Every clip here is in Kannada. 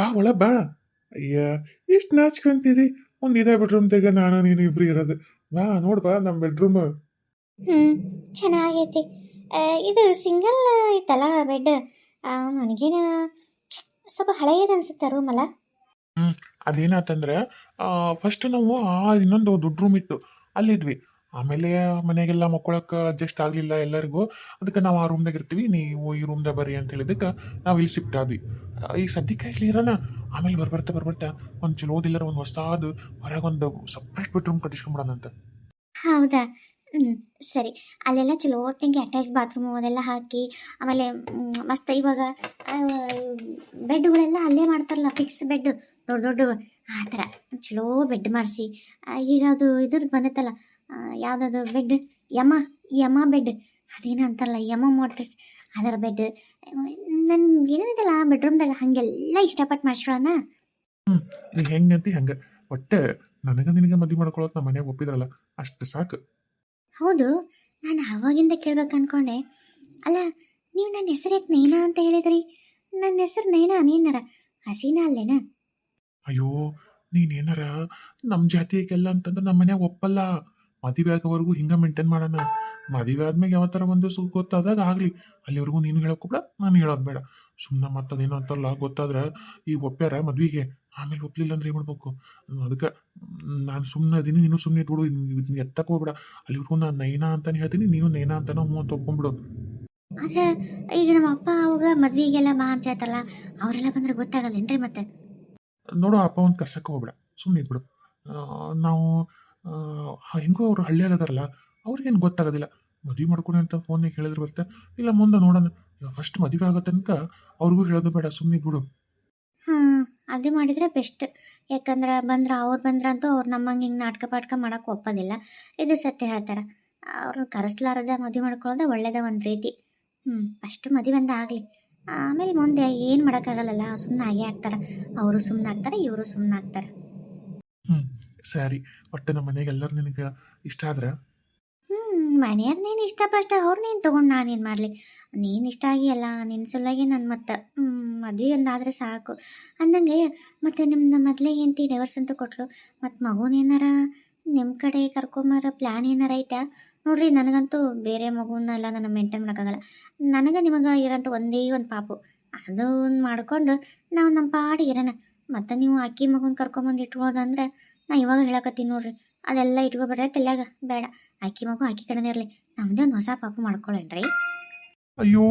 ಬಾ ಒಳ ಬಾ. ಅಯ್ಯ ಇಷ್ಟು ನಾಚ್ಕೊಂತಿದಿ ಒಂದು ಇದೇ ಬೆಡ್ರೂಮ್ ತೆಗ ನಾನು ನೀನು ಇಬ್ರು ಇರೋದು. ಬಾ ನೋಡ್ ಬಾ ನಮ್ಮ ಬೆಡ್ರೂಮ್ ಹ್ಞೂ ಚೆನ್ನಾಗೈತಿ. ಇದು ಸಿಂಗಲ್ ಐತಲ್ಲ ಬೆಡ್ ನನಗೇನ ಸ್ವಲ್ಪ ಹಳೆಯದು ಅನ್ಸುತ್ತೆ ರೂಮ್ ಅಲ್ಲ. ಅದೇನಾತಂದ್ರೆ ಫಸ್ಟ್ ನಾವು ಆ ಇನ್ನೊಂದು ದೊಡ್ಡ ರೂಮ್ ಇತ್ತು. ಅಲ್ಲಿದ್ವಿ. ಆಮೇಲೆ ಮನೆಗೆಲ್ಲ ಮಕ್ಕೊಳಕ್ಕೆ ಅಡ್ಜಸ್ಟ್ ಆಗಲಿಲ್ಲ ಎಲ್ಲರಿಗೂ. ಅದಕ್ಕೆ ನಾವು ಆ ರೂಮ್ದಾಗ ಇರ್ತೀವಿ. ನೀವು ಈ ರೂಮ್ದಾಗ ಬರ್ರಿ ಅಂತ ಹೇಳಿದಕ್ಕೆ ನಾವು ಇಲ್ಲಿ ಶಿಫ್ಟ್ ಆದ್ವಿ. ಈಗ ಸದ್ಯಕ್ಕೆ ಇಲ್ಲಿ ಇರೋಣ ಆಮೇಲೆ ಬರ್ಬರ್ತಾ ಬರ್ಬರ್ತಾ ಒಂದು ಚಲೋದಿಲ್ಲರ ಒಂದು ಹೊಸಾದು ಹೊರಗೊಂದು ಸಪ್ರೇಟ್ ಬೆಡ್ರೂಮ್ ಕಟ್ಟಿಸ್ಕೊಂಬಿಡೋಣ ಅಂತ. ಹೌದಾ? ಸರಿ. ಅಲ್ಲೆಲ್ಲ ಚಲೋ ಹೊತ್ತಿಗೆ ಅಟ್ಯಾಚ್ ಬಾತ್ರೂಮ್ ಅದೆಲ್ಲ ಹಾಕಿ, ಆಮೇಲೆ ಮಸ್ತ್ ಇವಾಗ ಬೆಡ್ಗಳೆಲ್ಲ ಅಲ್ಲೇ ಮಾಡ್ತಾರಲ್ಲ ಫಿಕ್ಸ್ ಬೆಡ್ ದೊಡ್ಡ ದೊಡ್ಡ ಆ ಥರ. ಚಲೋ ಬೆಡ್ ಮಾಡಿಸಿ. ಈಗ ಅದು ಇದ್ರದ್ದು ಬಂದೈತಲ್ಲ ಯಾವ್ದದು ಬೆಡ್ ಯಮ ಯಮ ಬೆಡ್ ಅದೇನು ಅಂತಾರಲ್ಲ ಯಮ ಮೋಟ್ರಸ್ ಅದರ ಬೆಡ್ ನನ್ಗೆ ಏನಿದೆಲ್ಲ ಬೆಡ್ರೂಮ್ದಾಗ ಹಾಗೆಲ್ಲ ಇಷ್ಟಪಟ್ಟು ಮಾಡ್ಸ್ಕೊಳ್ಳೋಣ ಹ್ಞೂ ಹೆಂಗಂತಿ ಹಂಗೆ ಒಟ್ಟೆ ನನಗೆ ನಿನಗೆ ಮದುವೆ ಮಾಡ್ಕೊಳ್ಳೋಕೆ ನಮ್ಮ ಮನೆಗೆ ಒಪ್ಪಿದ್ರಲ್ಲ ಅಷ್ಟು ಸಾಕು. ಹೌದು ನಾನು ಅವಾಗಿಂದ ಕೇಳ್ಬೇಕು ಅನ್ಕೊಂಡೆ. ಅಲ್ಲ ನೀವು ನನ್ನ ಹೆಸರು ಯಾಕೆ ನೈನಾ ಅಂತ ಹೇಳಿದ್ರಿ? ನನ್ನ ಹೆಸರು ನೈನಾ ನೀನಾರ? ಹಸೀನಾ ಅಲ್ಲೇನ? ಅಯ್ಯೋ ನೀನೇನಾರ ನಮ್ಮ ಜಾತಿಗೆಲ್ಲ ಅಂತಂದ್ರೆ ನಮ್ಮ ಮನ್ಯಾಗ ಒಪ್ಪಲ್ಲ. ಮದುವೆ ಆಗೋವರೆಗೂ ಹಿಂಗೆ ಮೇಂಟೈನ್ ಮಾಡೋಣ. ಮದುವೆ ಆದ್ಮೇಲೆ ಯಾವ ಥರ ಒಂದು ಸುಖ ಗೊತ್ತಾದಾಗ ಆಗಲಿ ಅಲ್ಲಿವರೆಗೂ ನೀನು ಹೇಳೋಕ್ಕೋಗ್ಬೇಡ ನಾನು ಹೇಳೋದು ಬೇಡ. ಸುಮ್ಮನೆ ಮತ್ತದೇನೋ ಅಂತಲ್ಲ ಗೊತ್ತಾದ್ರೆ ಈಗ ಒಪ್ಪ್ಯಾರ ಮದ್ವೆಗೆ. ಆಮೇಲೆ ಒಪ್ಪಲಿಲ್ಲ ಅಂದ್ರೆ ಏನು ಮಾಡ್ಬೇಕು? ಅದಕ್ಕೆ ನಾನು ಸುಮ್ಮನೆ ಅದೀನಿ ನೀನು ಸುಮ್ಮನೆ ಬಿಡು ಇದನ್ನ ಎತ್ತಕ್ಕೆ ಹೋಗ್ಬೇಡ. ಅಲ್ಲಿವರೆಗೂ ನಾನು ನೈನಾ ಅಂತಾನೆ ಹೇಳ್ತೀನಿ ನೀನು ನೈನಾ ಅಂತಾನೆ ಹ್ಞೂ ಅಂತ ಒಪ್ಕೊಂಡ್ಬಿಡು. ಆದ್ರೆ ಈಗ ನಮ್ಮ ಅಪ್ಪ ಅವಾಗ ಮದ್ವೆಗೆಲ್ಲ ಬಾ ಅಂತ ಹೇಳ್ತಾರಲ್ಲ ಅವರೆಲ್ಲ ಬಂದ್ರೆ ಗೊತ್ತಾಗಲ್ಲೇನ್ರಿ ಮತ್ತೆ? ನೋಡು ಅಪ್ಪ ಒಂದು ಕರ್ಸಕ್ಕೆ ಹೋಗ್ಬೇಡ ಸುಮ್ಮನೆ ಇದ್ಬಿಡು. ನಾವು ಹೆಂಗೋ ಅವ್ರು ಹಳ್ಳಿಯಾಗದಾರಲ್ಲ ಅವ್ರಿಗೇನು ಗೊತ್ತಾಗೋದಿಲ್ಲ. ಮದುವೆ ಮಾಡ್ಕೊಡಿ ಅಂತ ಫೋನಿಗೆ ಹೇಳಿದ್ರೆ ಬರುತ್ತೆ ಇಲ್ಲ, ಮುಂದೆ ನೋಡೋಣ. ಫಸ್ಟ್ ಮದುವೆ ಆಗೋ ತನಕ ಅವ್ರಿಗೂ ಹೇಳೋದು ಬೇಡ ಸುಮ್ಮನೆ ಬಿಡು ಹಾಂ ಅದು ಮಾಡಿದ್ರೆ ಬೆಸ್ಟ್ ಯಾಕಂದ್ರೆ ಬಂದ್ರೆ, ಅವ್ರು ಬಂದ್ರಂತೂ ಅವ್ರು ನಮ್ಮಂಗೆ ಹಿಂಗೆ ನಾಟಕ ಪಾಟಕ ಮಾಡಕ್ಕೆ ಒಪ್ಪೋದಿಲ್ಲ. ಇದು ಸತ್ಯ ಹೇಳ್ತಾರೆ. ಅವ್ರನ್ನ ಕರೆಸ್ಲಾರದ ಮದುವೆ ಮಾಡ್ಕೊಳ್ಳೋದು ಒಳ್ಳೇದ ಒಂದು ರೀತಿ. ಹ್ಞೂ ಫಸ್ಟ್ ಮದುವೆ ಒಂದು ಆಗಲಿ. ಆಮೇಲೆ ಮುಂದೆ ಏನು ಮಾಡೋಕ್ಕಾಗಲ್ಲಲ್ಲ ಸುಮ್ಮನೆ ಆಗೇ ಆಗ್ತಾರೆ. ಅವರು ಸುಮ್ಮನೆ ಆಗ್ತಾರೆ, ಇವರು ಸುಮ್ಮನೆ ಆಗ್ತಾರೆ. ಸರಿ ಒಟ್ಟು ನಮ್ಮ ಮನೆಗೆ ಎಲ್ಲರೂ ನಿನಗೆ ಇಷ್ಟ ಆದ್ರೆ? ಮನೆಯವ್ರು ನೀನು ಇಷ್ಟಪಷ್ಟ ಅವ್ರು ನೀನು ತಗೊಂಡು ನಾನು ಏನು ಮಾಡಲಿ? ನೀನು ಇಷ್ಟ ಆಗಿ ಅಲ್ಲ ನಿನ್ನ ಸಲುವಾಗಿ ನನ್ನ ಮತ್ತೆ. ಮದುವೆ ಒಂದಾದರೆ ಸಾಕು. ಅಂದಂಗೆ, ಮತ್ತು ನಿಮ್ಮ ಮೊದಲೇ ಹೆಂಡತಿ ಡೈವರ್ಸ್ ಅಂತ ಕೊಟ್ಲು. ಮತ್ತು ಮಗುನೇನಾರ ನಿಮ್ಮ ಕಡೆ ಕರ್ಕೊಂಬರ ಪ್ಲ್ಯಾನ್ ಏನಾರ ಐತಾ? ನೋಡ್ರಿ, ನನಗಂತೂ ಬೇರೆ ಮಗುನೆಲ್ಲ ನನ್ನ ಮೇಂಟೈನ್ ಮಾಡೋಕ್ಕಾಗಲ್ಲ ನನಗೆ ನಿಮಗೆ ಇರೋಂಥ ಒಂದೇ ಒಂದು ಪಾಪು. ಅದನ್ನು ಮಾಡ್ಕೊಂಡು ನಾವು ನಮ್ಮ ಪಾಡಿಗೆ ಇರೋಣ. ಮತ್ತು ನೀವು ಅಕ್ಕಿ ಮಗುನ ಕರ್ಕೊಂಬಂದು ಇಟ್ಕೊಳ್ಳೋದಂದ್ರೆ ನಾ ಇವಾಗ ಹೇಳಕತ್ತೀನಿ ನೋಡ್ರಿ. ಅದೆಲ್ಲ ಇಟ್ಕೊಬೇಡ್ರಿ ತಲೆಯಾಗ ಬೇಡ. ಅಕ್ಕಿ ಮಗು ಆಕಿ ಕಡೆನೇ ಇರಲಿ. ನಮ್ಮದೇ ಒಂದು ಹೊಸ ಪಾಪ ಮಾಡ್ಕೊಳ್ಳೇನ್ರಿ ಅಯ್ಯೋ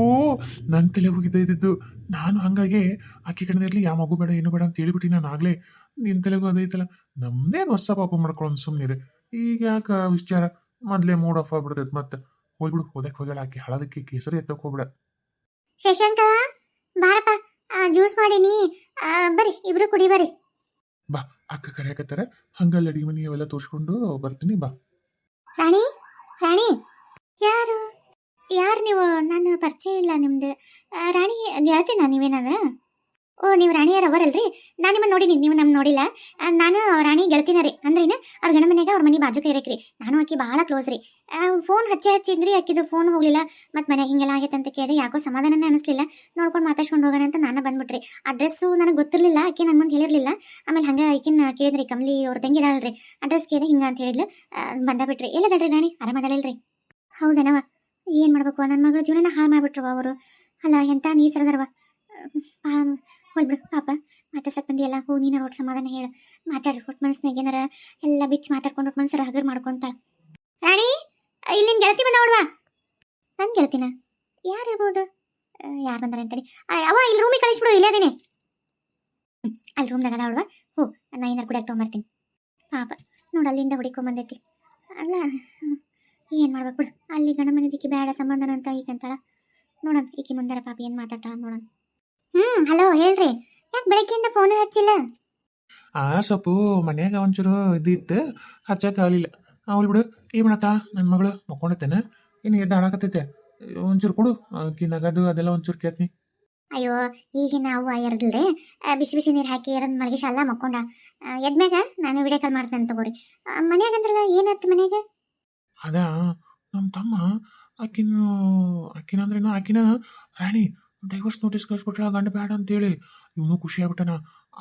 ನನ್ನ ತಲೆ ಹೋಗಿದ್ದೆ ಇದ್ದಿದ್ದು. ನಾನು ಹಾಗಾಗಿ ಆಕಿ ಕಡೆ ಇರಲಿ ಯಾವ ಮಗು ಬೇಡ ಏನು ಬೇಡ ಅಂತ ಹೇಳಿಬಿಟ್ಟು ನಾನು ಆಗ್ಲೇ. ನಿನ್ನ ತಲೆಗೂ ಅದೈತಲ್ಲ ನಮ್ಮದೇನು ಹೊಸ ಪಾಪ ಮಾಡ್ಕೊಳ್ಳೋದು ಸುಮ್ಮನೆ ಈಗ ಯಾಕೆ ವಿಚಾರ? ಮೊದಲೇ ಮೂಡ್ ಆಫ್ ಆಗ್ಬಿಡ್ತೈತೆ ಮತ್ತೆ. ಹೋಗ್ಬಿಡು ಹೋದಕ್ಕೆ ಹೋಗ್ಯಾಳ ಆಕೆ. ಹಳದಕ್ಕೆ ಕೇಸರಿ ಎತ್ತಕ್ಕೆ ಹೋಗ್ಬಿಡ. ಶಶಾಂಕ ಬಾರಪ್ಪ. ಜ್ಯೂಸ್ ಮಾಡೀನಿ. ಬರ್ರಿ ಇಬ್ರು ಕುಡಿ ಬರ್ರಿ. ಬಾ, ಅಕ್ಕ ಕರೆಯಕತ್ತಾರ ಹಂಗಲ್ಲಿ ಅಡಿಗೆ ಮನೆ ಅವೆಲ್ಲ ತೋರಿಸ್ಕೊಂಡು ಬರ್ತೀನಿ, ಬಾ. ರಾಣಿ ರಾಣಿ, ಯಾರು? ಯಾರು ನೀವು? ನಾನು ಪರಿಚಯ ಇಲ್ಲ ನಿಮ್ದು. ರಾಣಿ, ಗೆಳತಿನ ನೀವೇನಾದ್ರ? ಓ, ನೀವು ರಾಣಿಯರ್ ಅವರಲ್ರಿ? ನಾನು ನಿಮ್ಮನ್ನ ನೋಡಿನಿ, ನೀವು ನಮ್ಮ ನೋಡಿಲ್ಲ. ನಾನು ರಾಣಿ ಗೆಳತಿನ ರೀ. ಅಂದ್ರಿನ ಅವ್ರ ಗಣ ಮನೆಯಾಗ ಅವ್ರ ಮನೆ ಬಾಜುಕ ಇರಕ್ರಿ. ನಾನು ಆಕಿ ಭಾಳ ಕ್ಲೋಸ್ ರೀ. ಫೋನ್ ಹಚ್ಚಿ ಹಚ್ಚಿದ್ರಿ ಆಕಿದು ಫೋನ್ ಹೋಗ್ಲಿಲ್ಲ. ಮತ್ತು ಮನೆಗೆ ಹಿಂಗೆಲ್ಲ ಆಗೈತೆ ಅಂತ ಕೇಳಿ ಯಾಕೋ ಸಮಾಧಾನನೇ ಅನಿಸ್ಲಿಲ್ಲ. ನೋಡ್ಕೊಂಡು ಮಾತಾಡ್ಸ್ಕೊಂಡು ಹೋಗೋಣ ಅಂತ ನಾನು ಬಂದ್ಬಿಟ್ರಿ. ಅಡ್ರೆಸ್ಸು ನನಗೆ ಗೊತ್ತಿರಲಿಲ್ಲ, ಆಕೆ ನನ್ನ ಮುಂದೆ ಹೇಳಿರಲಿಲ್ಲ. ಆಮೇಲೆ ಹಂಗೆ ಆಕಿನ ಕೇಳಿದ್ರಿ, ಕಮಲಿ ಅವ್ರ ತಂಗಿ ಇದಾಳಲ್ರಿ. ಅಡ್ರೆಸ್ ಕೇಳಿದೆ ಹಿಂಗೆ ಅಂತ ಹೇಳಿದ್ಲು. ಬಂದ ಬಿಟ್ರಿ. ಎಲ್ಲದಲ್ರಿ ರಾಣಿ? ಆರಾಮದಲ್ರಿ ಹೌದನವ. ಏನು ಮಾಡ್ಬೇಕು? ನನ್ನ ಮಗಳ ಜೀವನ ಹಾಳು ಮಾಡ್ಬಿಟ್ರವ ಅವರು. ಅಲ್ಲ, ಎಂತ ನೀಚರದರವ? ಹೋಗ್ಬಿಡು ಪಾಪ, ಮಾತಾಡ್ಸಕ್ ಬಂದಿಯಲ್ಲ, ಹೋ, ನೀನು ಒಟ್ಟು ಸಮಾಧಾನ ಹೇಳು. ಮಾತಾಡ್ರಿ ಒಟ್ಟು ಮನಸ್ಸಿನಾಗ ಏನಾರ ಎಲ್ಲ ಬಿಚ್ಚಿ ಮಾತಾಡ್ಕೊಂಡು ಒಟ್ಟು ಮನಸ್ಸರ ಹಗರ್ ಮಾಡ್ಕೊಂತಾಳ. ರಾಣಿ ಇಲ್ಲಿ ಗೆಳತಿ ಬಂದ ನೋಡ್ವಾ? ನನ್ ಗೆಳತಿನ? ಯಾರು ಇರ್ಬೋದು? ಯಾರು ಬಂದಾರ ಅಂತೇಳಿ. ಅವ ಇಲ್ಲಿ ರೂಮಿಗೆ ಕಳಿಸ್ಬಿಡು, ಇಲ್ಲೇ ಅದೇನೆ. ಅಲ್ಲಿ ರೂಮ್ದಾಗ ಅದ ಅವಳುವ ಹೋ, ನಾ ಏನಾರು ಕುಡಿಯಾಕ ತೊಗೊಂಬರ್ತೀನಿ. ಪಾಪ, ನೋಡು ಅಲ್ಲಿಂದ ಹುಡಿಕೊಂಬಂದೈತಿ ಅಲ್ಲ ಏನು ಮಾಡ್ಬೇಕು ಬಿಡು. ಅಲ್ಲಿ ಮನೆದಿಕ್ಕಿ ಬೇಡ ಸಂಬಂಧನ ಅಂತ ಈಗ ಅಂತಾಳ ನೋಡೋಣ, ಈಕಿ ಮುಂದಾರ ಪಾಪ ಏನು ಮಾತಾಡ್ತಾಳ ನೋಡೋಣ. ಹ್ಞೂ ಹಲೋ ಹೇಳ್ರಿ. ಯಾಕೆ ಬೆಳಗ್ಗೆಯಿಂದ ಫೋನ್ ಹಚ್ಚಿಲ್ಲ? ಆ ಸೊಪ್ಪು ಮನ್ಯಾಗ ಒಂಚೂರು ಇದ್ದಿತ್ತು ಹಚ್ಚಕ್ಕೆ ಆಗಲಿಲ್ಲ. ಅವಳು ಬಿಡು. ಏ ಮಾಡತ್ತ ನನ್ನ ಮಗಳು ಮಕ್ಕೊಂಡತ್ತೇನೆ ಇನ್ನು ಎದ್ದು ಆಡಕತ್ತೈತೆ ಒಂಚೂರು ಕೊಡು. ಕಿನ್ನಗದು ನಗದು ಅದೆಲ್ಲ ಒಂಚೂರು ಕೇಳ್ತೀನಿ. ಅಯ್ಯೋ ಈಗಿನ ಅವ್ವ ಎರಡಲ್ರಿ ಬಿಸಿ ಬಿಸಿ ನೀರು ಹಾಕಿ ಎರಡು ಮಲಗಿಸಿ ಅಲ್ಲ ಮಕ್ಕೊಂಡ. ಎದ್ಮ್ಯಾಗ ನಾನು ವಿಡಿಯೋ ಕಾಲ್ ಮಾಡ್ತೇನೆ ತಗೋರಿ. ಮನ್ಯಾಗ ಅಂದ್ರಲ್ಲ ಏನಾಯ್ತು ಮನ್ಯಾಗ? ಅದ ನಮ್ಮ ತಮ್ಮ ಆಕಿನ ಆಕಿನ ಅಂದ್ರೇನು ಆಕಿನ ರಾಣಿ. ಡೈವರ್ಸ್ ನೋಟಿಸ್ ಕಳ್ಸ್ಕೊಟ್ರ ಗಂಡ ಬೇಡ ಅಂತೇಳಿ. ಇವನು ಖುಷಿ ಆಗ್ಬಿಟ್ಟನ.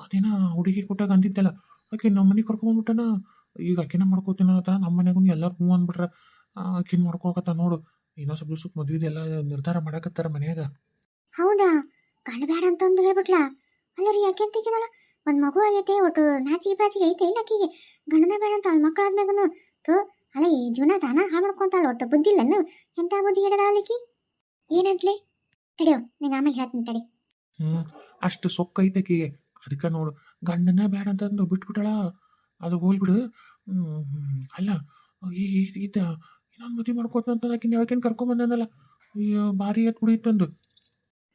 ಅದೇನ ಹುಡುಗಿ ಕೊಟ್ಟಾಗ ಅಂದಿದ್ದಲ್ಲ ಆಕೆ ನಮ್ಮ ಮನೆಗೆ ಕರ್ಕೊಂಡ್ಬಿಟ್ಟನ ಈಗ ಆಕೆನ ಮಾಡ್ಕೋತೀನಿ ಅಂತ ನಮ್ಮ ಮನೆಗೂ ಎಲ್ಲರೂ ಹ್ಞೂ ಅಂದ್ಬಿಟ್ರ ಆಕಿನ ಮಾಡ್ಕೋಕತ್ತ ನೋಡು. ಇನ್ನೊಂದು ಸ್ವಲ್ಪ ದಿವ್ಸಕ್ಕೆ ಎಲ್ಲ ನಿರ್ಧಾರ ಮಾಡಕತ್ತಾರ ಮನ್ಯಾಗ. ಹೌದಾ? ಗಂಡ ಬೇಡ ಅಂತಂದು ಹೇಳ್ಬಿಟ್ಲಾ. ಅಲ್ಲ ರೀ ಯಾಕೆ ಅಂತಿದ್ದಾಳ ಒಂದು ಮಗು ಆಗೈತೆ, ಒಟ್ಟು ನಾಚಿ ಬಾಚಿಗೆ ಐತೆ ಇಲ್ಲ ಆಕಿಗೆ? ಗಂಡನ ಬೇಡ ಅಂತ ಅಲ್ಲಿ ಮಕ್ಕಳು ಆದ್ಮೇಗೂ ಅಲ್ಲ ಈ ಜೀವನ ತಾನ ಹಾಳು ಒಟ್ಟು ಬುದ್ಧಿ ಇಲ್ಲನು ಎಂತ ಬುದ್ಧಿ ಹಿಡದಾಳಿಕಿ ಏನಂತ್ಲಿ ತಡಿಯೋ ನಿಂಗೆ ಆಮೇಲೆ ಹೇಳ್ತೀನಿ ತಡಿ. ಹ್ಞೂ ಅಷ್ಟು ಸೊಕ್ಕ ಐತೆ ಆಕಿಗೆ ಅದಕ್ಕೆ ನೋಡು ಗಂಡನ ಬೇಡ ಅಂತಂದು ಬಿಟ್ಬಿಟ್ಟಳ. ಅದು ಹೋಲ್ಬಿಡು ಅಲ್ಲ ಈ ಈತ ಇನ್ನೊಂದು ಮದುವೆ ಮಾಡ್ಕೋತ ಅಂತ ಆಕಿನ ಯಾವಾಗೇನು ಕರ್ಕೊಂಬಂದನಲ್ಲ ಅಯ್ಯೋ ಭಾರಿ ಎತ್ ಬಿಡಿತ್ತಂದು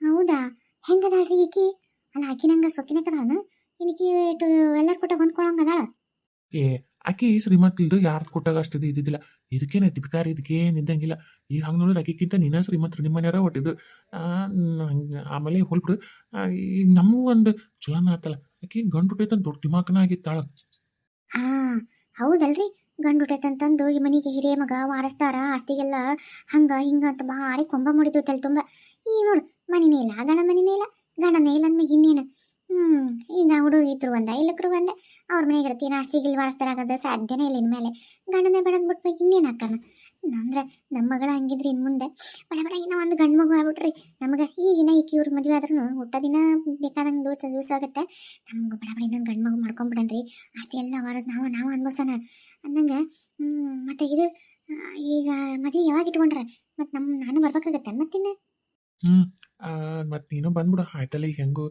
ಹೌದಾ? ಹೆಂಗದಾಳ್ರಿ ಈಕಿ? ಅಲ್ಲ ಆಕಿ ನಂಗೆ ಸೊಕ್ಕಿನಕದಾಳನ ಇನ್ಕಿ ಇಟ್ಟು ಎಲ್ಲರ ಕೊಟ್ಟ ಹೊಂದ್ಕೊಳಂಗದಾಳ ಏ ಆಕಿ ಶ್ರೀಮಂತಿಲ್ದು ಯಾರ್ದು ಕೊಟ್ಟಾಗ ಅಷ್ಟು ಇದು ಇದ್ದಿದ್ದಿಲ್ಲ. ಇದಕ್ಕೇನೆ ಬಿಕಾರಿ ಇದಕ್ಕೇನು ಇದ್ದಂಗಿಲ್ಲ. ಈಗ ಹಂಗೆ ನೋಡಿದ್ರೆ ಆಕಿಕ್ಕಿಂತ ನೀನ ಶ್ರೀಮಂತರು ನಿಮ್ಮ ಮನೆಯಾರ ಒಟ್ಟಿದ್ದು ಆ, ಆಮೇಲೆ ಹೊಲ್ಬಿಡು. ಈಗ ನಮಗೂ ಒಂದು ಚಲನ ಆತಲ್ಲ. ಆಕಿ ಗಂಡು ಹುಟ್ಟೈತಂತ ದೊಡ್ಡ ದಿಮಾಕನ ಆಗಿತ್ತಾಳ ಹಾ ಹೌದಲ್ರಿ. ಗಂಡು ಹುಟ್ಟೈತಂತಂದು ಈ ಮನೆಗೆ ಹಿರಿಯ ಮಗ ವಾರಸ್ತಾರ. ಆಸ್ತಿಗೆಲ್ಲ ಹಂಗ ಹಿಂಗ ಅಂತ ಭಾರಿ ಕೊಂಬ ಮುಡಿದು ತಲೆ ತುಂಬ ಈ ನೋಡು ಮನೆನೇ ಇಲ್ಲ ಗಣ ಮನೆನೇ ಇಲ್ಲ. ಗಣನೇ ಇಲ್ಲ ಅಂದ್ಮೇಲೆ ಇನ್ನೇನು. ಈಗ ಹುಡುಗ ಇದ್ರು ಒಂದ ಇಲ್ಲಕ್ರು ಒಂದ. ಅವ್ರ ಮನೆಗೆ ಇರ್ತೀನಿ ಆಸ್ತಿ ಇಲ್ಲಿ ವಾರಸ್ದಾರ ಆಗೋದು ಸಾಧ್ಯನೇ ಇಲ್ಲ ಇನ್ಮೇಲೆ. ಗಂಡನೇ ಬೇಡದ್ ಬಿಟ್ಬೇಕು ಇನ್ನೇನು ಹಾಕಣ? ಅಂದ್ರೆ ನಮ್ಮ ಮಗಳ ಹಂಗಿದ್ರಿ ಇನ್ ಮುಂದೆ. ಬಡ ಬಡ ಇನ್ನೂ ಒಂದು ಗಂಡು ಮಗು ಆಗ್ಬಿಟ್ರಿ. ನಮಗೆ ಈಗಿನ ಈಕಿ ಇವ್ರ ಮದ್ವೆ ಆದ್ರೂ ಹುಟ್ಟ ದಿನ ಬೇಕಾದಂಗೆ ದಿವಸ ದಿವಸ ಆಗುತ್ತೆ. ನಮ್ಗೆ ಬಡ ಬಡ ಇನ್ನೊಂದು ಗಂಡು ಮಗು ಮಾಡ್ಕೊಂಬಿಡನ್ರಿ ಆಸ್ತಿ ಎಲ್ಲ ವಾರದ ನಾವು ನಾವು ಅಂದಂಗೆ ಹ್ಮ್, ಮತ್ತೆ ಇದು ಈಗ ಮದುವೆ ಯಾವಾಗ ಇಟ್ಕೊಂಡ್ರೆ? ಮತ್ತೆ ನಮ್ಮ ನಾನು ಬರ್ಬೇಕಾಗತ್ತೆ ಮತ್ತಿನ್ನ? ಹ್ಞೂ ಮತ್ತು ನೀನು ಬಂದ್ಬಿಡು. ಆಯ್ತಲ್ಲ, ಈಗ ಹೆಂಗು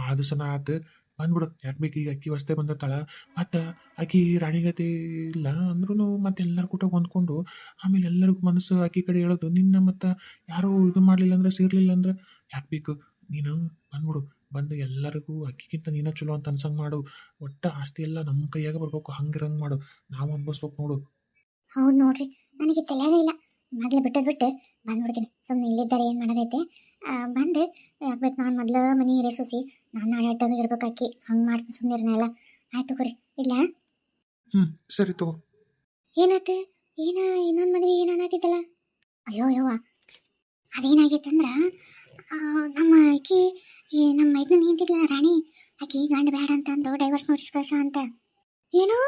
ಭಾಳ ದಿವಸನ ಆತು. ಬಂದ್ಬಿಡು. ಯಾಕೆ ಬೇಕು ಈಗ ಅಕ್ಕಿ ವಸ್ತೆ ಬಂದಿರ್ತಾಳ ಮತ್ತು ಆಕಿ ರಾಣಿಗತಿ ಇಲ್ಲ ಅಂದ್ರೂ ಮತ್ತೆ ಎಲ್ಲರೂ ಕೂಟ ಹೊಂದ್ಕೊಂಡು ಆಮೇಲೆ ಎಲ್ಲರಿಗೂ ಮನಸ್ಸು ಆಕಿ ಕಡೆ ಹೇಳೋದು. ನಿನ್ನ ಮತ್ತು ಯಾರೂ ಇದು ಮಾಡಲಿಲ್ಲ ಅಂದ್ರೆ, ಸೇರ್ಲಿಲ್ಲ ಅಂದ್ರೆ ಯಾಕೆ ಬೇಕು? ನೀನು ಬಂದ್ಬಿಡು. ಬಂದು ಎಲ್ಲರಿಗೂ ಅಕ್ಕಿಗಿಂತ ನೀನು ಚಲೋ ಅಂತ ಅನ್ಸಂಗೆ ಮಾಡು. ಒಟ್ಟು ಆಸ್ತಿ ಎಲ್ಲ ನಮ್ಮ ಕೈಯಾಗ ಬರ್ಬೇಕು. ಹಂಗಿರಂಗೆ ಮಾಡು. ನಾವು ಅನ್ಭವಿಸ್ಬೇಕು ನೋಡು. ಹೌದು ನೋಡ್ರಿ. ನನಗೆ ತಲೆನೇ ಇಲ್ಲ. ಮೊದಲು ಬಿಟ್ಟು ಬಿಟ್ಟು ಬಂದ್ಬಿಡ್ತೀನಿ. ಸುಮ್ಮನೆ ಇಲ್ಲಿದ್ದಾರೆ ಏನು ಮಾಡೋದೈತೆ? ಬಂದು. ಯಾಕೆ ನಾನು ಮೊದಲ ಮನೆ ಹಿರೇ ಸೂಸಿ. ನಾನು ಆಡಾಡ್ದಾಗ ಇರ್ಬೇಕು ಅಕ್ಕಿ ಹಂಗೆ ಮಾಡ್ತೀನಿ ಸುಮ್ಮನೆ ಎಲ್ಲ. ಆಯ್ತು ಕೊರಿ ಇಲ್ಲ ಹ್ಞೂ ಸರಿ ತಗೋ. ಏನಾಯ್ತು? ಏನ ಇನ್ನೊಂದು ಮದುವೆ ಏನು ಅನ್ನತ್ತಿದ್ದಲ್ಲ ಅಯ್ಯೋ ಯವ್ವ ಅದೇನಾಗೈತಂದ್ರೆ ನಮ್ಮ ಆಕಿ ಈ ನಮ್ಮ ಇದನ್ನ ನಿಂತಿದ್ಲ ರಾಣಿ. ಆಕಿ ಗಂಡ ಬೇಡ ಅಂತಂದು ಡೈವರ್ಸ್ ನೋಡಿಸ್ ಕಳ್ಸ ಅಂತ. ಏನು?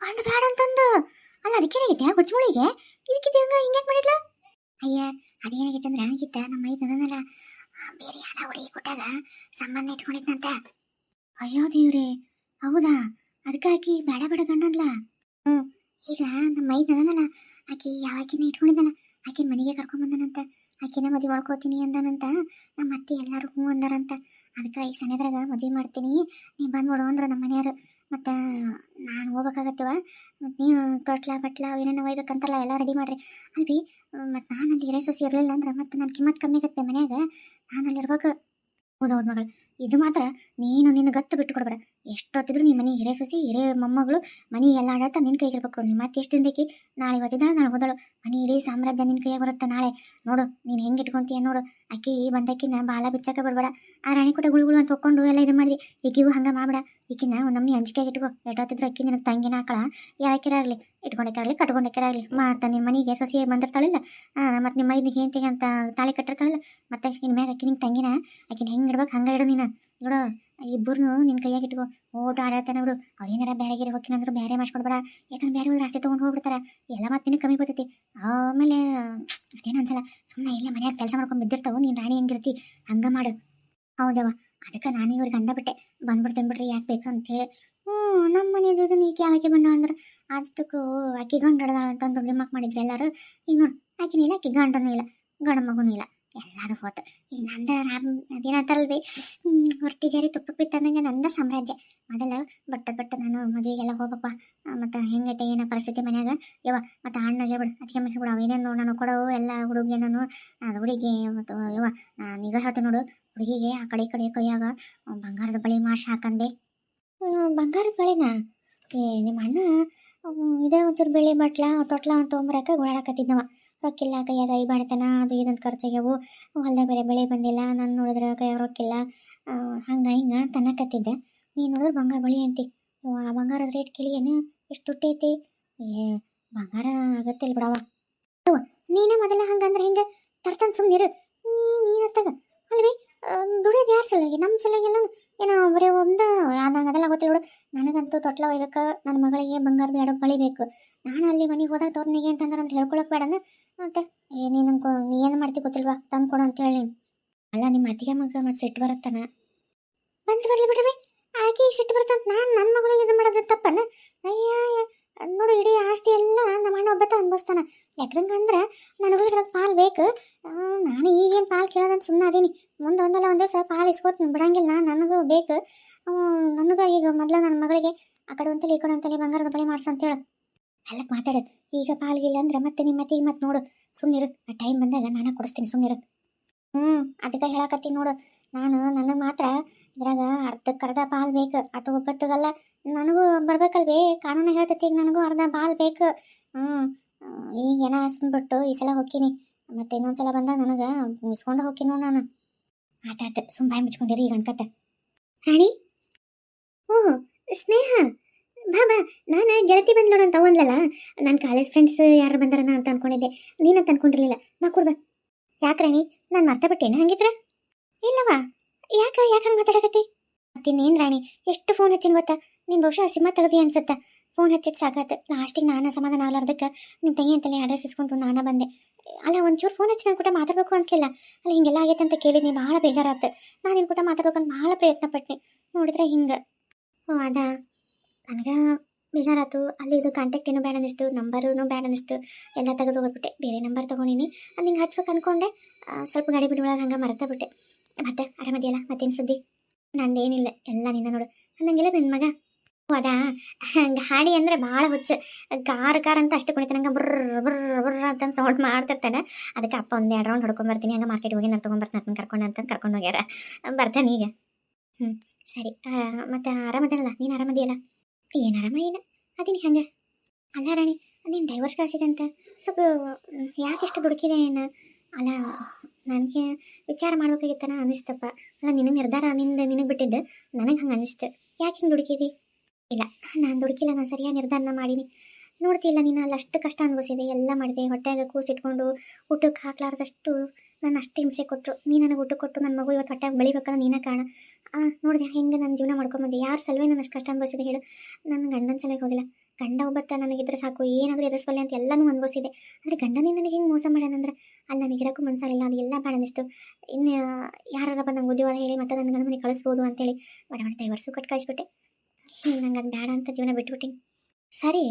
ಗಂಡ ಬೇಡ ಅಂತಂದು? ಅಲ್ಲ ಅದಕ್ಕೇನಾಗೈತೆ ಗುಚ್ಚುಳಿಗೆ ಇದಕ್ಕಿದ್ದ ಹಂಗ ಹಿಂಗ್ಯಾಕ್ ಮಾಡಿದ್ಲ? ಅಯ್ಯ ಅದೇನಾಗಿತ್ತಂದ್ರ ಗಿತ್ತ ನಮ್ಮ ಮೈದ್ನಲ್ಲ ಬೇರೆ ಯಾವ್ದ ಹುಡುಗಿ ಕೊಟ್ಟಾಗ ಸಂಬಂಧ ಇಟ್ಕೊಂಡಿದ್ನಂತ. ಅಯ್ಯೋ ದೇವ್ರೆ, ಹೌದಾ? ಅದಕ್ಕಾಗಿ ಆಕಿ ಬೇಡ ಬೇಡ ಗಂಡಂದ್ಲ. ಹ್ಞೂ, ಈಗ ನಮ್ಮ ಮೈದ್ ಆಕೆ ಆಕಿ ಯಾವಾಗಿನ ಇಟ್ಕೊಂಡಿದ್ದಲ್ಲ. ಆಕೆ ಮನೆಗೆ ಕರ್ಕೊಂಬಂದನಂತ. ಆಕಿನ ಮದುವೆ ಮಾಡ್ಕೋತೀನಿ ಅಂದನಂತ. ನಮ್ಮ ಅತ್ತೆ ಎಲ್ಲರೂ ಹ್ಞೂ ಅಂದಾರಂತ. ಅದಕ್ಕೆ ಈಗ ಸಣ್ಣದ್ರಾಗ ಮದುವೆ ಮಾಡ್ತೀನಿ. ನೀ ಬಂದ್ಬಿಡು ಅಂದ್ರೆ ನಮ್ಮ ಮನೆಯವರು. ಮತ್ತು ನಾನು ಹೋಗ್ಬೇಕಾಗತ್ತವ. ಮತ್ತು ನೀವು ತೊಟ್ಲ ಬಟ್ಲ ಏನೇನು ಒಯ್ಬೇಕಂತಲ್ಲ ಎಲ್ಲ ರೆಡಿ ಮಾಡ್ರಿ. ಅಲ್ಲಿ ಮತ್ತು ನಾನು ಅಲ್ಲಿ ಇರೇ ಸೊಸಿ ಇರಲಿಲ್ಲ ಅಂದ್ರೆ ಮತ್ತೆ ನನ್ನ ಕಿಮ್ಮತ್ತು ಕಮ್ಮಿ ಆಗತ್ತೆ ಮನ್ಯಾಗ. ನಾನು ಅಲ್ಲಿ ಇರ್ಬೇಕು. ಹೌದೌದು ಮಗಳು. ಇದು ಮಾತ್ರ ನೀನು ನಿನ್ನ ಗತ್ತು ಬಿಟ್ಟು ಕೊಡ್ಬೇಡ. ಎಷ್ಟೊತ್ತಿದ್ರು ನಿಮ್ಮ ಮನೆ ಹಿರೇ ಸೊಸಿ ಹಿರೇ ಮೊಮ್ಮಗಳು, ಮನೆ ಎಲ್ಲ ಆಡತ್ತ ನಿನ್ನ ಕೈಗೆ ಇರ್ಬೇಕು ನಿಮ್ಮ ಮತ್ತೆ ಎಷ್ಟು ದಿನದಕ್ಕೆ ನಾಳೆ ಇವತ್ತಿದ ನಾಳೆ ಹೋದಳು. ಮನೆ ಇಡೀ ಸಾಮ್ರಾಜ್ಯ ನಿನ್ನ ಕೈಯಾಗ ಬರುತ್ತೆ ನಾಳೆ? ನೋಡು, ನೀನು ಹೆಂಗೆ ಇಟ್ಕೊಂತೀಯ ನೋಡು. ಅಕ್ಕಿ ಬಂದಕ್ಕಿನ ಬಾಲ ಬಿಚ್ಚಕ್ಕೆ ಬರ್ಬೇಡ. ಆ ರಾಣಿ ಕೂಡ ಗುಳುಗುಳು ಅಂತ ಹೊಕ್ಕೊಂಡು ಎಲ್ಲ ಇದು ಮಾಡಿ ಈಗಿಗೂ ಹಂಗೆ ಮಾಡ್ಬೇಡ. ಈಕಿನ ಒಂದು ನಮ್ಮನೆ ಅಂಜಿಕೆಗೆ ಇಟ್ಕೋ. ಎಷ್ಟೊತ್ತಿದ್ರು ಅಕ್ಕಿ ನಿನ್ನ ತಂಗಿನ ಹಾಕಳ ಯಾಕಿರಾಗಲಿ ಇಟ್ಕೊಂಡಕ್ಕಾಗಲಿ ಕಟ್ಕೊಂಡಕ್ಕಿರಾಗಲಿ. ಮತ್ತು ನಿಮ್ಮ ಮನೆಗೆ ಸೊಸಿ ಬಂದಿರ್ತಾಳಿಲ್ಲ? ಮತ್ತು ನಿಮ್ಮ ಮೈದಿಗೆ ಹೆಂತಿಗೆ ಅಂತ ತಾಳಿ ಕಟ್ಟಿರ್ತಾಳಲ್ಲ? ಮತ್ತೆ ಇನ್ನು ಮ್ಯಾಗ ಅಕ್ಕಿ ನಿಂಗೆ ತಂಗಿನ ಆಕಿನ ಹೆಂಗೆ ಇಡ್ಬೇಕು ಹಂಗೆ ಇಡು ನೀನು. ನೋಡು ಇಬ್ಬರನ್ನು ನಿನ್ನ ಕೈಯಾಗ ಇಟ್ಕೋ. ಓಟ ಆಡತಾನ ಬಿಡು. ಅವ್ರು ಏನಾರ ಬೇರೆ ಗಿರಿ ಬೇರೆ ಮಾಡ್ಸ್ಕೊಡ್ಬೇಡ. ಯಾಕಂದ್ರೆ ಬೇರೆ ಹೋದ್ರೆ ಆಸ್ತಿ ತೊಗೊಂಡು ಹೋಗ್ಬಿಡ್ತಾರೆ. ಎಲ್ಲ ಮತ್ತಿನ ಕಮ್ಮಿ ಬರ್ತೈತಿ. ಆಮೇಲೆ ಅದೇನು ಅನ್ಸಲ್ಲ. ಸುಮ್ಮನೆ ಇಲ್ಲೇ ಮನ್ಯಾಗ ಕೆಲಸ ಮಾಡ್ಕೊಂಡು ಬಿದ್ದಿರ್ತಾವೆ. ನೀನು ರಾಣಿ ಹೆಂಗಿರ್ತಿ ಹಂಗ ಮಾಡು. ಹೌದವ ಅದಕ್ಕೆ ನಾನು ಇವ್ರಿಗೆ ಅಂದಬಿಟ್ಟೆ ಬಂದ್ಬಿಡ್ತೇನೆ ಬಿಡ್ರಿ ಯಾಕೆ ಬೇಕು ಅಂತ ಹೇಳಿ. ಹ್ಞೂ ನಮ್ಮ ಮನೆಯದು ನೀಕೆ ಯಾಕೆ ಬಂದ ಅಂದ್ರೆ? ಅಷ್ಟಕ್ಕೂ ಆಕಿ ಗಂಡು ಹಿಡ್ದಾಳ ಅಂತಂದು ಲಿಮ್ಮಕ್ ಮಾಡಿದ್ರು ಎಲ್ಲರೂ. ಈಗ ನೋಡಿ, ಆಕಿನೂ ಇಲ್ಲ ಅಕ್ಕಿ ಗಂಡನೂ ಇಲ್ಲ, ಗಂಡ ಮಗುನೂ ಇಲ್ಲ. ಎಲ್ಲಾದು ಹೋತು. ಈ ನಂದ ರಾಮ್ ಅದೇನಂತಾರಲ್ವಿ ಹೊರಟಿ ಜಾರಿ ತುಪ್ಪಕ್ಕೆ ಬಿತ್ತಂದಂಗೆ ನಂದ ಸಾಮ್ರಾಜ್ಯ. ಮೊದಲ ಬಟ್ಟ ಬಟ್ಟ ನಾನು ಮದುವೆಗೆಲ್ಲ ಹೋಗಪ್ಪ ಮತ್ತು ಹೆಂಗೈತೆ, ಏನೋ ಪರಿಸ್ಥಿತಿ ಮನ್ಯಾಗ? ಯವ ಮತ್ತು ಅಣ್ಣಗೆ ಬಿಡು ಅದಕ್ಕೆ ಮಕ್ಕಳು ಬಿಡು ಅವೇನೇನು ನಾನು ಕೊಡವು, ಎಲ್ಲ ನಾನು ಅದು ಹುಡುಗಿ, ಮತ್ತು ಯವ ನಾನು ಈಗ ನೋಡು, ಹುಡುಗಿಗೆ ಆ ಕಡೆ ಕಡೆ ಕೈಯಾಗ ಬಂಗಾರದ ಬಳಿ ಮಾಶ ಹಾಕಂದೆ. ಬಂಗಾರದ ಬಳಿನಾ? ಏ, ನಿಮ್ಮ ಅಣ್ಣ ಇದೇ ಒಂಚೂರು ಬೆಳೆ ಬಟ್ಲ, ತೊಟ್ಲ ಅಂತ ತೊಗೊಂಬರಕ್ಕೆ ಓಡಾಡಕತ್ತಿದ್ದವ ರೊಕ್ಕಿಲ್ಲ, ಕೈಯಾಗ ಐ ಬಾಡ್ತಾನ ಅದು ಇದಂತ ಖರ್ಚಾಗ್ಯವು ಹೊಲ್ದಾಗ ಬೇರೆ ಬೆಳೆ ಬಂದಿಲ್ಲ, ನಾನು ನೋಡಿದ್ರೆ ಕೈ ರೊಕ್ಕಿಲ್ಲ. ಹಂಗೆ ಹಿಂಗೆ ತನ್ನಕತ್ತಿದ್ದೆ ನೀನು ನೋಡಿದ್ರೆ ಬಂಗಾರ ಬಳಿ ಅಂತಿ. ಆ ಬಂಗಾರದ ರೇಟ್ ಕೇಳಿಯೇನು ಎಷ್ಟು ತುಟ್ಟೈತಿ ಏ, ಬಂಗಾರ ಆಗತ್ತಿಲ್ಲ ಬಿಡವ ನೀನೇ ಮೊದಲ ಹಂಗಂದ್ರೆ ಹಿಂಗೆ ತರ್ತನ್ ಸುಮ್ಮನಿರು ನೀನು ಅತ್ತಾಗ. ಅಲ್ವಿ ದುಡಿಯೋದು ಯಾರ ಸಲುವಾಗಿ? ನಮ್ಮ ಸಲುವಾಗೆಲ್ಲ ಏನೋ ಬರೀ ಒಂದು ಆದಂಗೆ ಅದೆಲ್ಲ ಗೊತ್ತಿಲ್ಲ ಬಿಡು. ನನಗಂತೂ ತೊಟ್ಲ ಒಯ್ಬೇಕು ನನ್ನ ಮಗಳಿಗೆ ಬಂಗಾರ ಬೇಡ ಬಳಿಬೇಕು ನಾನು ಅಲ್ಲಿ ಮನೆಗೆ ಹೋದಾಗ ತೋರ್ನಿಗೆ ಅಂತಂದ್ರೆ ಅಂತ ಹೇಳ್ಕೊಳಕ್ ಬೇಡ ಮತ್ತೆ ನೀನು ನೀ ಏನು ಮಾಡ್ತಿ ಗೊತ್ತಿಲ್ವಾ? ತಂದು ಕೊಡು ಅಂತ ಹೇಳಿ. ಅಲ್ಲ ನಿಮ್ಮ ಅತ್ತಿಗೆ ಮಗ ಮತ್ತೆ ಸಿಟ್ಟು ಬರುತ್ತಾನ? ಬಂದು ಬರ್ಲಿ ಬಿಡ್ರಿ ಆಕೆ ಸಿಟ್ಟು ಬರುತ್ತಂತ ನಾನು ನನ್ನ ಮಗಳಿಗೆ ಇದು ಮಾಡೋದು ತಪ್ಪನ? ಅಯ್ಯ ನೋಡು ಇಡೀ ಆಸ್ತಿ ಎಲ್ಲ ನಮ್ಮ ಅಣ್ಣ ಒಬ್ಬತ್ತ ಅನ್ಭವಿಸ್ತಾನ. ಯಾಕಂದ್ರೆ ನನಗೂ ಇದ್ರಾಗ ಪಾಲ್ ಬೇಕು. ನಾನು ಈಗೇನು ಪಾಲ್ ಕೇಳೋದಂತ ಸುಮ್ಮನೆ ಅದೀನಿ. ಮುಂದೆ ಒಂದಲ್ಲ ಒಂದೇ ದಿವಸ ಪಾಲ್ ಇಸ್ಕೋತೀನಿ. ಬಿಡಂಗಿಲ್ಲ ನನಗೂ ಬೇಕು. ನನಗೆ ಈಗ ಮೊದಲು ನನ್ನ ಮಗಳಿಗೆ ಆ ಕಡೆ ಒಂತಲಿ ಈ ಕಡೆ ಒಂತಲಿ ಬಂಗಾರದ ಬಳಿ ಮಾಡ್ಸು ಅಂತೇಳು ಅಲ್ಲಕ್ಕೆ ಮಾತಾಡು. ಈಗ ಪಾಲ್ಗಿಲ್ಲ ಅಂದ್ರೆ ಮತ್ತೆ ನಿಮ್ಮ ಮತ್ತೆ ಮತ್ತೆ ನೋಡು. ಸುಮ್ಮನಿರು ಆ ಟೈಮ್ ಬಂದಾಗ ನಾನು ಕೊಡಿಸ್ತೀನಿ ಸುಮ್ಮನಿರು ಹ್ಞೂ ಅದಕ್ಕೆ ಹೇಳಕತ್ತೀನಿ ನೋಡು. ನಾನು ನನಗೆ ಮಾತ್ರ ಇದ್ರಾಗ ಅರ್ಧಕ್ಕೆ ಅರ್ಧ ಬಾಲ್ ಬೇಕು. ಅದು ಒಬ್ಬತ್ತಗಲ್ಲ, ನನಗೂ ಬರ್ಬೇಕಲ್ವೇ? ಕಾನೂನು ಹೇಳ್ತೈತಿ ಈಗ ನನಗೂ ಅರ್ಧ ಬಾಲ್ ಬೇಕು. ಹ್ಞೂ ಈಗ ಏನ ಸುಮ್ಬಿಟ್ಟು ಈ ಸಲ ಹೋಗ್ತೀನಿ ಮತ್ತೆ ಇನ್ನೊಂದ್ಸಲ ಬಂದಾಗ ನನಗೆ ಮುಗಿಸ್ಕೊಂಡು ಹೋಗ್ತೀನಿ ನಾನು. ಆತಾತು ಸುಮ್ ಬಾಯಿ ಮುಚ್ಕೊಂಡಿರಿ ಈಗ ಅನ್ಕತ್ತ. ರಾಣಿ? ಓಹ್, ಸ್ನೇಹ! ಬಾ ಬಾ, ನಾನು ಗೆಳತಿ ಬಂದ್ಲೋಣ ಅಂತ ಒಂದ್ಲಲ್ಲ ನನ್ನ ಕಾಲೇಜ್ ಫ್ರೆಂಡ್ಸ್ ಯಾರು ಬಂದಾರನ ಅಂತ ಅನ್ಕೊಂಡಿದ್ದೆ. ನೀನಂತ ಅನ್ಕೊಂಡಿರ್ಲಿಲ್ಲ. ನಾ ಕೊಡ್ಬಾ ಯಾಕೆ ರಾಣಿ? ನಾನು ಮರ್ತ ಹಂಗಿದ್ರ? ಇಲ್ಲವಾ? ಯಾಕೆ ಯಾಕೆ ಹಂಗೆ ಮಾತಾಡಕತ್ತಿ ಮತ್ತಿನ್ನೇನು ರಾಣಿ, ಎಷ್ಟು ಫೋನ್ ಹಚ್ಚಿನ ಗೊತ್ತಾ? ನಿನ್ ಬಹುಶಃ ಸಿಮ್ಮ ತೆಗ್ದಿ ಅನ್ಸತ್ತ. ಫೋನ್ ಹಚ್ಚಿದ್ ಸಾಕಾತು. ಲಾಸ್ಟಿಗೆ ನಾನು ಸಮಾಧಾನ ಆಗ್ಲಾರ್ದಕ್ಕೆ ನಿಮ್ಮ ತಂಗಿ ಅಂತಲೇ ಅಡ್ರೆಸ್ ಇಸ್ಕೊಂಡು ನಾನು ಬಂದೆ. ಅಲ್ಲ, ಒಂಚೂರು ಫೋನ್ ಹಚ್ಚಿ ನಾನು ಕೂಡ ಮಾತಾಡಬೇಕು ಅನ್ಸಲಿಲ್ಲ. ಅಲ್ಲ, ಹಿಂಗೆಲ್ಲ ಆಗೈತೆ ಅಂತ ಕೇಳಿದ್ನಿ, ಭಾಳ ಬೇಜಾರಾತು. ನಾನು ನಿನ್ನ ಕೂಡ ಮಾತಾಡ್ಬೇಕಂತ ಭಾಳ ಪ್ರಯತ್ನ ಪಟ್ನಿ. ನೋಡಿದ್ರೆ ಹಿಂಗೆ. ಓ, ಅದಾ? ನನಗೆ ಬೇಜಾರಾತು. ಅಲ್ಲಿ ಇದು ಕಾಂಟ್ಯಾಕ್ಟ್ ಏನೋ ಬ್ಯಾಡ್ ಅನ್ನಿಸ್ತು ನಂಬರೂ ಬೇಡ ಅನಿಸ್ತು ಎಲ್ಲ ತೆಗೆದು ಹೋಗ್ಬಿಟ್ಟೆ ಬೇರೆ ನಂಬರ್ ತೊಗೊಂಡಿನಿ. ಅಲ್ಲಿ ಹಿಂಗೆ ಹಚ್ಬೇಕು ಅನ್ಕೊಂಡೆ. ಸ್ವಲ್ಪ ಗಾಡಿ ಬಿಡಿ ಒಳಗೆ ಹಂಗೆ ಮರೆತ ಬಿಟ್ಟೆ. ಮತ್ತೆ, ಆರಾಮದಿಯಲ್ಲ? ಮತ್ತೇನು ಸುದ್ದಿ? ನಂದೇನಿಲ್ಲ, ಎಲ್ಲ ನಿನ್ನ ನೋಡು. ಅನ್ನಂಗಿಲ್ಲ ನಿನ್ನ ಮಗ. ಅದಾ? ಗಾಡಿ ಅಂದರೆ ಭಾಳ ಹುಚ್ಚು. ಕಾರ್ ಕಾರ್ ಅಂತ ಅಷ್ಟು ಕುಣಿತಾನೆ ನಂಗೆ ಬುರ್ರ ಬುರ್ರ ಬುರ್ರ ಅಂತ ಸೌಂಡ್ ಮಾಡ್ತಿರ್ತಾನೆ. ಅದಕ್ಕೆ ಅಪ್ಪ ಒಂದು ಎರಡು ರೌಂಡ್ ಹೊಡ್ಕೊಂಡ್ ಬರ್ತೀನಿ. ಹಂಗೆ ಮಾರ್ಕೆಟ್ ಹೋಗಿ ನಾನು ತೊಗೊಂಬರ್ತೀನಿ ಅದನ್ನ ಕರ್ಕೊಂಡು ಅಂತ ಕರ್ಕೊಂಡು ಹೋಗ್ಯಾರ. ಬರ್ತಾನೆ ಈಗ. ಹ್ಞೂ ಸರಿ. ಮತ್ತೆ ಆರಾಮದಲ್ಲ ನೀನು ಆರಾಮದಿಯಲ್ಲ? ಏನು ಆರಾಮ ಏನು ಅದೀನಿ ಹಂಗೆ. ಅಲ್ಲ ರಾಣಿ, ನೀನು ಡೈವರ್ಸ್ ಕಳ್ಸಿದಂತ ಸ್ವಲ್ಪ ಯಾಕೆ ಇಷ್ಟು ದುಡುಕಿದೆ ಏನು ಅಲ್ಲ, ನನಗೆ ವಿಚಾರ ಮಾಡ್ಬೇಕಾಗಿತ್ತನ ಅನಿಸ್ತಪ್ಪ. ಅಲ್ಲ ನಿನಗೆ ನಿರ್ಧಾರ ನಿಂದ ನಿನಗೆ ಬಿಟ್ಟಿದ್ದು, ನನಗೆ ಹಂಗೆ ಅನಿಸ್ತು. ಯಾಕೆ ಹಿಂಗೆ ದುಡುಕಿದಿ ಇಲ್ಲ, ನಾನು ದುಡುಕಿಲ್ಲ ನಾನು ಸರಿಯಾದ ನಿರ್ಧಾರನ ಮಾಡೀನಿ. ನೋಡ್ತಿಲ್ಲ ನೀನು ಅಲ್ಲಿ ಅಷ್ಟು ಕಷ್ಟ ಅನುಭವಿಸಿದೆ, ಎಲ್ಲ ಮಾಡಿದೆ. ಹೊಟ್ಟೆಗೆ ಕೂಸಿಟ್ಕೊಂಡು ಊಟಕ್ಕೆ ಹಾಕ್ಲಾರ್ದಷ್ಟು ನಾನು ಅಷ್ಟು ಹಿಂಸೆ ಕೊಟ್ಟರು ನೀ ನನಗೆ ಊಟ ಕೊಟ್ಟು ನನ್ನ ಮಗು ಇವತ್ತು ಹೊಟ್ಟೆಗೆ ಬೆಳಿಬೇಕಂದ್ರೆ ನೀನೇ ಕಾರಣ. ನೋಡಿದೆ, ಹೆಂಗೆ ನನ್ನ ಜೀವನ ಮಾಡ್ಕೊಂಬಂದೆ ಯಾರು ಸಲುವೆ ನಾನು ಅಷ್ಟು ಕಷ್ಟ ಅನುಭವಿಸಿದೆ ಹೇಳು. ನನ್ನ ಗಂಡನ ಸಲಹೆ ಹೋಗಿಲ್ಲ. ಗಂಡ ಒಬ್ಬತ್ತ ನನಗಿದ್ರೆ ಸಾಕು, ಏನಾದರೂ ಎದುರಿಸಬಲ್ಲೆ ಅಂತ ಎಲ್ಲನೂ ಅನುಭವಿಸಿದೆ. ಆದರೆ ಗಂಡನೇ ನನಗೆ ಹಿಂಗೆ ಮೋಸ ಮಾಡ್ಯಾನಂದ್ರೆ, ಅಲ್ಲಿ ನನಗಿರೋಕ್ಕೂ ಮನಸ್ಸಾಗಿಲ್ಲ ಅದು ಎಲ್ಲ ಬೇಡ ಅನ್ನಿಸ್ತು. ಇನ್ನು ಯಾರು ಬಂದು ನಂಗೆ ಉದ್ಯೋಗ ಹೇಳಿ ಮತ್ತೆ ನನ್ನ ಗಂಡ ಕಳಿಸ್ಬೋದು ಅಂತೇಳಿ ಬಡ ಬಡ ಡೈವರ್ಸು ಕಟ್ ಕಳಿಸ್ಬಿಟ್ಟೆ. ನಂಗೆ ಅದು ಬೇಡ ಅಂತ ಜೀವನ ಬಿಟ್ಬಿಟ್ಟೆ. ಸರಿ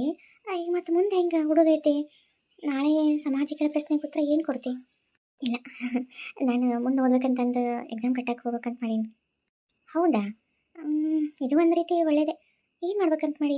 ಈಗ ಮತ್ತೆ ಮುಂದೆ ಹೆಂಗೆ ಹುಡುಗೈತಿ? ನಾಳೆ ಸಾಮಾಜಿಕ ಪ್ರಶ್ನೆ ಕೂತ್ರ ಏನು ಕೊಡ್ತಿ? ಇಲ್ಲ, ನಾನು ಮುಂದೆ ಓದ್ಬೇಕಂತಂದು ಎಕ್ಸಾಮ್ ಕಟ್ಟಕ್ಕೆ ಹೋಗ್ಬೇಕಂತ ಮಾಡೀನಿ. ಹೌದಾ? ಇದು ಒಂದು ರೀತಿ ಒಳ್ಳೇದೇ. ಏನು ಮಾಡ್ಬೇಕಂತ ಮಾಡಿ?